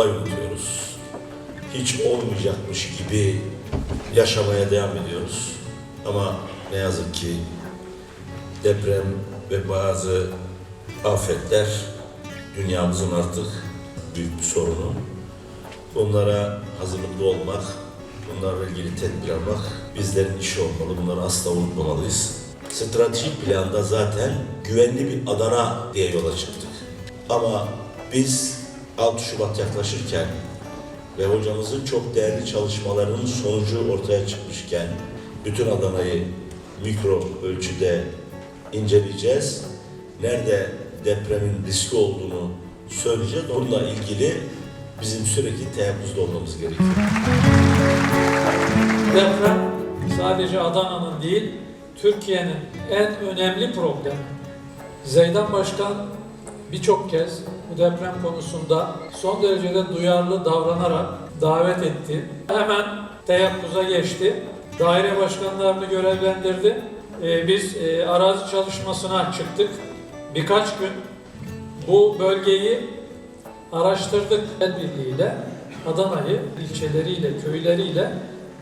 kolay unutuyoruz. Hiç olmayacakmış gibi yaşamaya devam ediyoruz. Ama ne yazık ki deprem ve bazı afetler dünyamızın artık büyük bir sorunu. Bunlara hazırlıklı olmak, bunlarla ilgili tedbir almak bizlerin işi olmalı. Bunları asla unutmamalıyız. Stratejik planda zaten güvenli bir Adana diye yola çıktık. Ama biz 6 Şubat yaklaşırken ve hocamızın çok değerli çalışmalarının sonucu ortaya çıkmışken bütün Adana'yı mikro ölçüde inceleyeceğiz. Nerede depremin riski olduğunu söyleyeceğiz. Bununla ilgili bizim sürekli teyakkuzda olmamız gerekiyor. Deprem sadece Adana'nın değil, Türkiye'nin en önemli problemi. Zeydan Başkan birçok kez bu deprem konusunda son derecede duyarlı davranarak davet etti. Hemen teyakkuza geçti. Daire başkanlarını görevlendirdi. Ee, biz e, arazi çalışmasına çıktık. Birkaç gün bu bölgeyi araştırdık el birliğiyle. Adana'yı ilçeleriyle, köyleriyle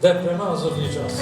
depreme hazırlayacağız.